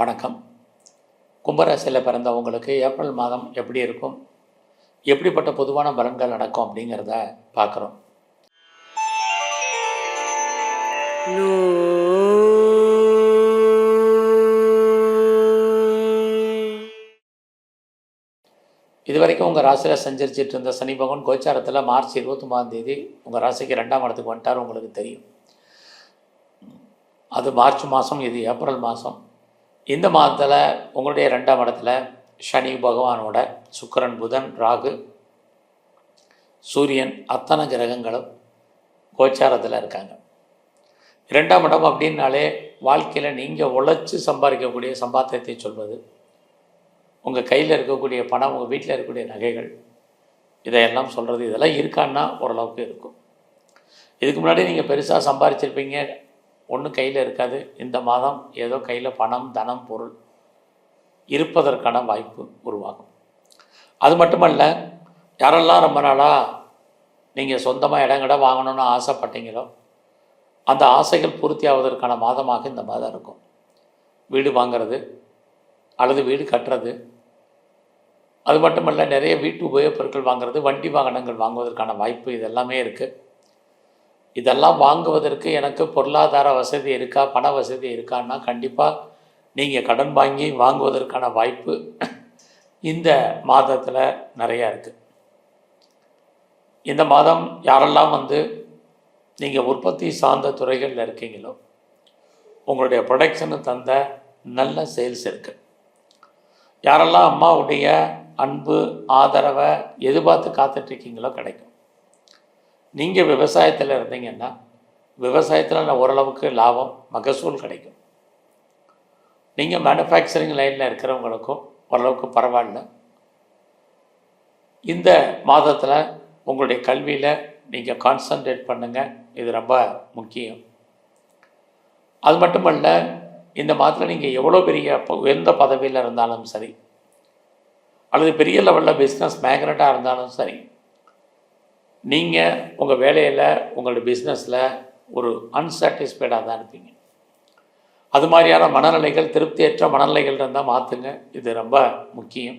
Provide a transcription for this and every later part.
வணக்கம். கும்பராசியில் பிறந்தவங்களுக்கு ஏப்ரல் மாதம் எப்படி இருக்கும்? எப்படிப்பட்ட பொதுவான பலன்கள் நடக்கும் அப்படிங்கிறத பார்க்குறோம். இது வரைக்கும் உங்கள் ராசியில் சஞ்சரிச்சிட்டு இருந்த சனி பகவான் கோச்சாரத்தில் மார்ச் இருபத்தொம்பதாம் தேதி உங்கள் ராசிக்கு ரெண்டாம் இடத்துக்கு வந்துட்டார் உங்களுக்கு தெரியும். அது மார்ச் மாதம் இது ஏப்ரல் மாதம் இந்த மாதத்தில் உங்களுடைய ரெண்டாம் இடத்துல சனி பகவானோட சுக்கிரன் புதன் ராகு சூரியன் அத்தனை கிரகங்களும் கோச்சாரத்தில் இருக்காங்க. இரண்டாம் இடம் அப்படின்னாலே வாழ்க்கையில் நீங்கள் உழைச்சி சம்பாதிக்கக்கூடிய சம்பாத்தியத்தை சொல்வது உங்கள் கையில் இருக்கக்கூடிய பணம் உங்கள் வீட்டில் இருக்கக்கூடிய நகைகள் இதையெல்லாம் சொல்கிறது இதெல்லாம் இருக்கான்னா ஓரளவுக்கு இருக்கும். இதுக்கு முன்னாடி நீங்கள் பெருசாக சம்பாதிச்சிருப்பீங்க ஒன்றும் கையில் இருக்காது. இந்த மாதம் ஏதோ கையில் பணம் தனம் பொருள் இருப்பதற்கான வாய்ப்பு உருவாகும். அது மட்டுமல்ல யாரெல்லாம் ரொம்ப நாளாக நீங்கள் சொந்தமாக இடங்கட வாங்கணும்னு ஆசைப்பட்டீங்களோ அந்த ஆசைகள் பூர்த்தி ஆவதற்கான மாதமாக இந்த மாதம் இருக்கும். வீடு வாங்கிறது அல்லது வீடு கட்டுறது அது மட்டுமல்ல நிறைய வீட்டு உபயோகப் பொருட்கள் வாங்குறது வண்டி வாகனங்கள் வாங்குவதற்கான வாய்ப்பு இதெல்லாமே இருக்குது இதெல்லாம் வாங்குவதற்கு எனக்கு பொருளாதார வசதி இருக்கா பண வசதி இருக்கான்னா கண்டிப்பாக நீங்கள் கடன் வாங்கி வாங்குவதற்கான வாய்ப்பு இந்த மாதத்தில் நிறையா இருக்குது இந்த மாதம் யாரெல்லாம் வந்து நீங்கள் உற்பத்தி சார்ந்த துறைகளில் இருக்கீங்களோ உங்களுடைய ப்ரொடக்ஷனு தந்த நல்ல சேல்ஸ் இருக்குது யாரெல்லாம் அம்மாவுடைய அன்பு ஆதரவை எதிர்பார்த்து காத்துட்ருக்கீங்களோ கிடைக்கும். நீங்கள் விவசாயத்தில் இருந்தீங்கன்னா விவசாயத்தில் ஓரளவுக்கு லாபம் மகசூல் கிடைக்கும். நீங்கள் மேனுஃபேக்சரிங் லைனில் இருக்கிறவங்களுக்கும் ஓரளவுக்கு பரவாயில்ல. இந்த மாதத்தில் உங்களுடைய கல்வியில் நீங்கள் கான்சன்ட்ரேட் பண்ணுங்கள் இது ரொம்ப முக்கியம். அது மட்டுமல்ல இந்த மாதத்தில் நீங்கள் எவ்வளோ பெரிய உயர்ந்த பதவியில் இருந்தாலும் சரி அல்லது பெரிய லெவலில் பிஸ்னஸ் மேக்னட்டாக இருந்தாலும் சரி நீங்கள் உங்கள் வேலையில் உங்களுடைய பிஸ்னஸில் ஒரு அன்சாட்டிஸ்ஃபைடாக தான் இருப்பீங்க. அது மாதிரியான மனநிலைகள் திருப்தியற்ற மனநிலைகள் இருந்தால் மாற்றுங்க இது ரொம்ப முக்கியம்.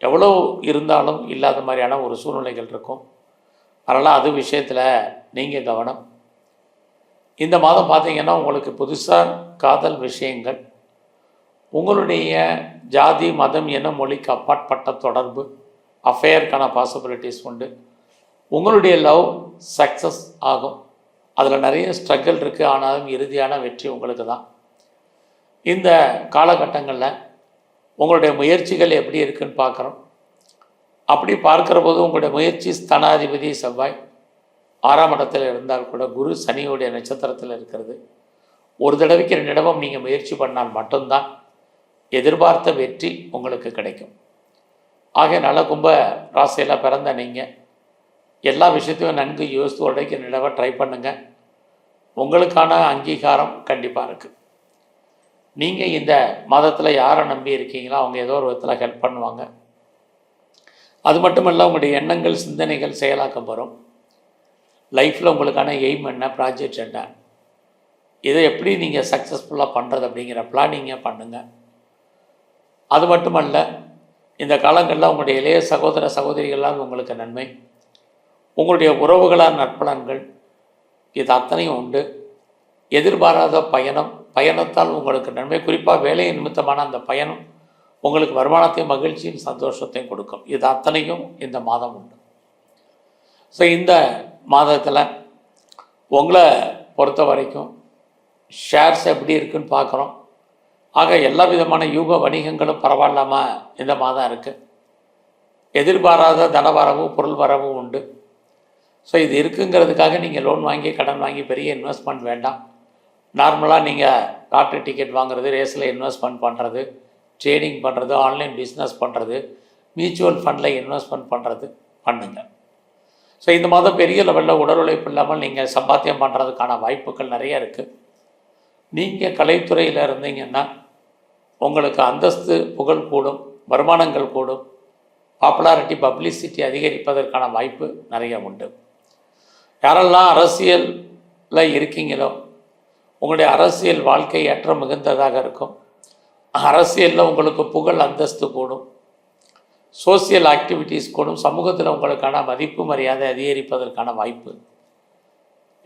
எவ்வளோ இருந்தாலும் இல்லாத மாதிரியான ஒரு சூழ்நிலைகள் இருக்கும். அதனால் அது விஷயத்தில் நீங்கள் கவனம். இந்த மாதம் பார்த்தீங்கன்னா உங்களுக்கு புதுசாக காதல் விஷயங்கள் உங்களுடைய ஜாதி மதம் என மொழிக்கு அப்பாற்பட்ட தொடர்பு அஃபேருக்கான பாசிபிலிட்டிஸ் உண்டு. உங்களுடைய லவ் சக்ஸஸ் ஆகும். அதில் நிறைய ஸ்ட்ரகிள் இருக்குது ஆனாலும் இறுதியான வெற்றி உங்களுக்கு தான். இந்த காலகட்டங்களில் உங்களுடைய முயற்சிகள் எப்படி இருக்குன்னு பார்க்குறோம். அப்படி பார்க்குற போது உங்களுடைய முயற்சி ஸ்தனாதிபதி செவ்வாய். ஆறாம் இடத்தில் இருந்தால் கூட குரு சனியுடைய நட்சத்திரத்தில் இருக்கிறது. ஒரு தடவைக்கு ரெண்டு இடமும் நீங்கள் முயற்சி பண்ணால் மட்டும்தான். எதிர்பார்த்த வெற்றி உங்களுக்கு கிடைக்கும். ஆகையனால கும்ப ராசியில் பிறந்த நீங்கள் எல்லா விஷயத்தையும் நன்கு யோசித்து உடைக்க நிலவை ட்ரை பண்ணுங்கள் உங்களுக்கான அங்கீகாரம் கண்டிப்பாக இருக்குது நீங்கள் இந்த மதத்தில் யாரை நம்பி இருக்கீங்களோ அவங்க ஏதோ ஒரு விதத்தில் ஹெல்ப் பண்ணுவாங்க. அது மட்டும் இல்லை உங்களுடைய எண்ணங்கள் சிந்தனைகள் செயலாக்கம் வரும். லைஃப்பில் உங்களுக்கான எய்ம் என்ன ப்ராஜெக்ட் என்ன? இதை எப்படி நீங்கள் சக்ஸஸ்ஃபுல்லாக பண்ணுறது அப்படிங்கிற பிளானிங்கை பண்ணுங்கள் அது மட்டுமல்ல இந்த காலங்களில் உங்களுடைய இளைய சகோதர சகோதரிகளால் உங்களுக்கு நன்மை. உங்களுடைய உறவுகளால் நற்பலன்கள் இது அத்தனையும் உண்டு. எதிர்பாராத பயணம் பயணத்தால் உங்களுக்கு நன்மை. குறிப்பாக வேலை நிமித்தமான அந்த பயணம் உங்களுக்கு வருமானத்தையும் மகிழ்ச்சியும் சந்தோஷத்தையும் கொடுக்கும். இது அத்தனையும் இந்த மாதம் உண்டு. ஸோ இந்த மாதத்தில் உங்களை பொறுத்த வரைக்கும் ஷேர்ஸ் எப்படி இருக்குன்னு பார்க்குறோம். ஆக எல்லா விதமான யூக வணிகங்களும் பரவாயில்லாமல் இந்த மாதம் இருக்குது எதிர்பாராத தனவரவும் பொருள் வரவும் உண்டு. ஸோ இது இருக்குங்கிறதுக்காக நீங்கள் லோன் வாங்கி கடன் வாங்கி பெரிய இன்வெஸ்ட்மெண்ட் வேண்டாம். நார்மலாக நீங்கள் லாட்ரி டிக்கெட் வாங்குறது ரேஸில் இன்வெஸ்ட்மெண்ட் பண்ணுறது ட்ரேடிங் பண்ணுறது ஆன்லைன் பிஸ்னஸ் பண்ணுறது மியூச்சுவல் ஃபண்டில் இன்வெஸ்ட்மெண்ட் பண்ணுறது பண்ணுங்கள் ஸோ இந்த மாதம் பெரிய லெவலில் உடல் உழைப்பு இல்லாமல் நீங்கள் சம்பாத்தியம் பண்ணுறதுக்கான வாய்ப்புகள் நிறைய இருக்குது நீங்கள் கலைத்துறையில் இருந்தீங்கன்னா உங்களுக்கு அந்தஸ்து புகழ் கூடும் வருமானங்கள் கூடும் பாப்புலாரிட்டி பப்ளிசிட்டி அதிகரிப்பதற்கான வாய்ப்பு நிறைய உண்டு. யாரெல்லாம் அரசியலில் இருக்கீங்களோ உங்களுடைய அரசியல் வாழ்க்கை ஏற்ற மிகுந்ததாக இருக்கும். அரசியலில் உங்களுக்கு புகழ் அந்தஸ்து கூடும். சோசியல் ஆக்டிவிட்டீஸ் கூடும். சமூகத்தில் உங்களுக்கான மதிப்பு மரியாதை அதிகரிப்பதற்கான வாய்ப்பு.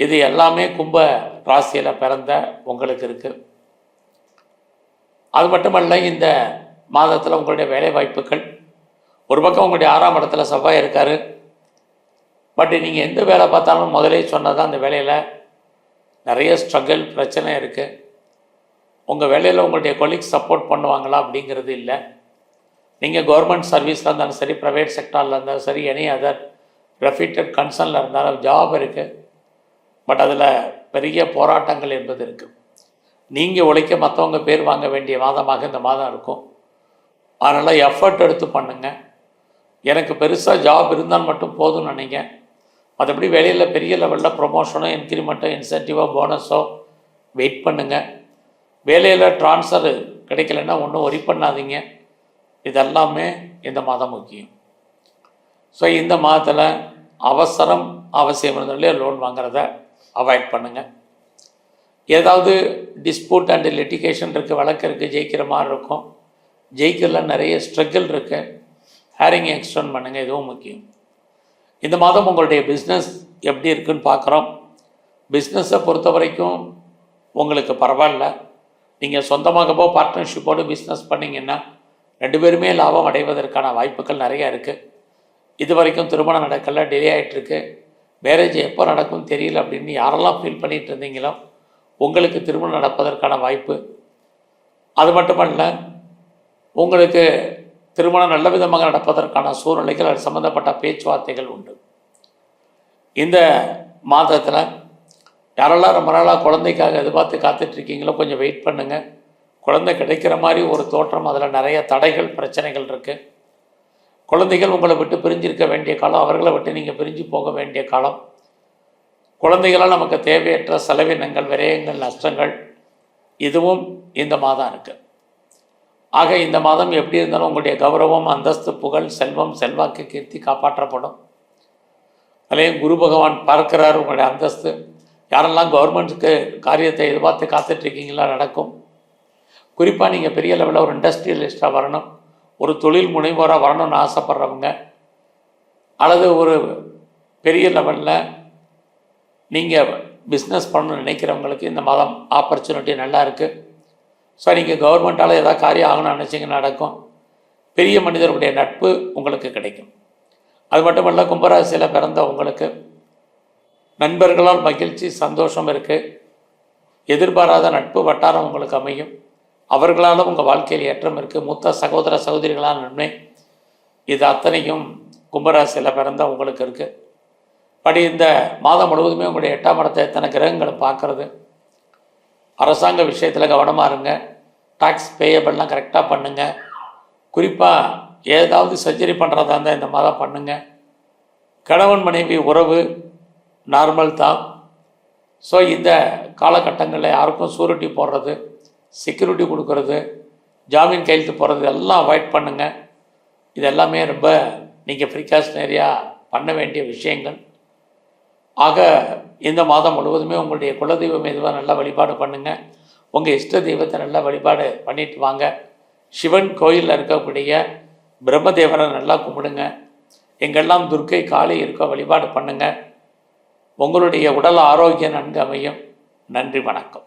இது எல்லாமே கும்ப ராசியில் பிறந்த உங்களுக்கு இருக்குது அது மட்டுமல்ல இந்த மாதத்தில் உங்களுடைய வேலை வாய்ப்புகள் ஒரு பக்கம் உங்களுடைய ஆறாம் இடத்துல செவ்வாய் இருக்கார். பட் நீங்கள் எந்த வேலை பார்த்தாலும் முதலே சொன்னதான் அந்த வேலையில் நிறைய ஸ்ட்ரகிள் பிரச்சனை இருக்குது உங்கள் வேலையில் உங்களுடைய கொலீக்ஸ் சப்போர்ட் பண்ணுவாங்களா அப்படிங்கிறது இல்லை. நீங்கள் கவர்மெண்ட் சர்வீஸில் இருந்தாலும் சரி ப்ரைவேட் செக்டாரில் இருந்தாலும் சரி எனி அதர் ரெஃபிட்டட் கன்சர்னில் இருந்தாலும் ஜாப் இருக்குது பட் அதில் பெரிய போராட்டங்கள் என்பது இருக்குது நீங்கள் உழைக்க மற்றவங்க பேர் வாங்க வேண்டிய மாதமாக இந்த மாதம் இருக்கும். அதனால் எஃபர்ட் எடுத்து பண்ணுங்கள் எனக்கு பெருசாக ஜாப் இருந்தால் மட்டும் போதும்னு நினைங்க. மற்றபடி வேலையில் பெரிய லெவலில் ப்ரொமோஷனோ இன்க்ரிமெண்ட்டோ இன்சென்டிவோ போனஸோ வெயிட் பண்ணுங்கள் வேலையில் ட்ரான்ஸ்ஃபர் கிடைக்கலன்னா ஒன்றும் ஒரி பண்ணாதீங்க. இதெல்லாமே இந்த மாதம் முக்கியம். ஸோ இந்த மாதத்தில் அவசரம் அவசியம் இருந்தாலே லோன் வாங்குறத அவாய்ட் பண்ணுங்கள் ஏதாவது டிஸ்பியூட் அண்ட் லிட்டிகேஷன் இருக்குது வழக்கு இருக்குது ஜெயிக்கிற மாதிரி இருக்கும். ஜெயிக்கல நிறைய ஸ்ட்ரகிள் இருக்குது ஹேரிங் எக்ஸ்டெண்ட் பண்ணுங்கள் இதுவும் முக்கியம். இந்த மாதம் உங்களுடைய பிஸ்னஸ் எப்படி இருக்குன்னு பார்க்குறோம். பிஸ்னஸை பொறுத்த வரைக்கும் உங்களுக்கு பரவாயில்ல. நீங்கள் சொந்தமாகவோ பார்ட்னர்ஷிப்போடு பிஸ்னஸ் பண்ணிங்கன்னா ரெண்டு பேருமே லாபம் அடைவதற்கான வாய்ப்புகள் நிறையா இருக்குது இது வரைக்கும் திருமணம் நடக்கல டிலே ஆகிட்டுருக்கு மேரேஜ் எப்போ நடக்கும்னு தெரியல அப்படின்னு யாரெல்லாம் ஃபீல் பண்ணிகிட்டு இருந்தீங்களோ உங்களுக்கு திருமணம் நடப்பதற்கான வாய்ப்பு. அது மட்டுமல்ல உங்களுக்கு திருமணம் நல்ல விதமாக நடப்பதற்கான சூழ்நிலைகள் அது சம்மந்தப்பட்ட பேச்சுவார்த்தைகள் உண்டு. இந்த மாதத்தில் யாரெல்லாம் ரொம்ப நாளாக குழந்தைக்காக எதிர்பார்த்து காத்துட்ருக்கீங்களோ கொஞ்சம் வெயிட் பண்ணுங்கள் குழந்தை கிடைக்கிற மாதிரி ஒரு தோற்றம் அதில் நிறைய தடைகள் பிரச்சனைகள் இருக்குது குழந்தைகள் உங்களை விட்டு பிரிஞ்சிருக்க வேண்டிய காலம் அவர்களை விட்டு நீங்கள் பிரிஞ்சு போக வேண்டிய காலம். குழந்தைகளால் நமக்கு தேவையற்ற செலவினங்கள் விரயங்கள் நஷ்டங்கள் இதுவும் இந்த மாதம் இருக்குது ஆக இந்த மாதம் எப்படி இருந்தாலும் உங்களுடைய கௌரவம் அந்தஸ்து புகழ் செல்வம் செல்வாக்கு கீர்த்தி காப்பாற்றப்படும். அதுலேயும் குரு பகவான் பார்க்கிறார் உங்களுடைய அந்தஸ்து. யாரெல்லாம் கவர்மெண்ட்டுக்கு காரியத்தை எதிர்பார்த்து காத்துட்ருக்கீங்களா நடக்கும். குறிப்பாக நீங்கள் பெரிய லெவலில் ஒரு இண்டஸ்ட்ரியலிஸ்ட்டாக வரணும். ஒரு தொழில் முனைவோராக வரணும்னு ஆசைப்பட்றவங்க. அல்லது ஒரு பெரிய லெவலில் நீங்கள் பிஸ்னஸ் பண்ணணும்னு நினைக்கிறவங்களுக்கு இந்த மாதம் ஆப்பர்ச்சுனிட்டி நல்லா இருக்குது ஸோ நீங்கள் கவர்மெண்ட்டால் ஏதாவது காரியம் ஆகணும்னு நினச்சிங்க நடக்கும். பெரிய மனிதர்களுடைய நட்பு உங்களுக்கு கிடைக்கும். அது மட்டுமல்ல கும்பராசியில் பிறந்த உங்களுக்கு நண்பர்களால் மகிழ்ச்சி சந்தோஷம் இருக்குது எதிர்பாராத நட்பு வட்டாரம் உங்களுக்கு அமையும். அவர்களால் உங்கள் வாழ்க்கையில் ஏற்றம் இருக்குது மூத்த சகோதர சகோதரிகளால் நன்மை இது அத்தனையும் கும்பராசியில் பிறந்த உங்களுக்கு இருக்குது படி இந்த மாதம் முழுவதுமே உங்களுடைய எட்டாம் இடத்தை எத்தனை கிரகங்களை பார்க்குறது? அரசாங்க விஷயத்தில் கவனமாக இருங்க. டாக்ஸ் பேயபிள்லாம் கரெக்டாக பண்ணுங்கள் குறிப்பாக ஏதாவது சர்ஜரி பண்ணுறதா இருந்தால் இந்த மாதம் பண்ணுங்கள் கணவன் மனைவி உறவு நார்மல் தான். ஸோ இந்த காலகட்டங்களில் யாருக்கும் சூரிட்டி போடுறது செக்யூரிட்டி கொடுக்கறது ஜாமீன் கையெழுத்து போடுறது எல்லாம் அவாய்ட் பண்ணுங்கள் இது எல்லாமே ரொம்ப நீங்கள் ப்ரிகாஷனரியாக பண்ண வேண்டிய விஷயங்கள். ஆக இந்த மாதம் முழுவதுமே உங்களுடைய குலதெய்வம் எதுவாக நல்லா வழிபாடு பண்ணுங்கள் உங்கள் இஷ்ட தெய்வத்தை நல்லா வழிபாடு பண்ணிட்டு வாங்க. சிவன் கோயிலில் இருக்கக்கூடிய பிரம்மதேவரை நல்லா கும்பிடுங்க. எங்கெல்லாம் துர்க்கை காளி இருக்கோ வழிபாடு பண்ணுங்கள் உங்களுடைய உடல் ஆரோக்கியம் நன்கு அமையும். நன்றி வணக்கம்.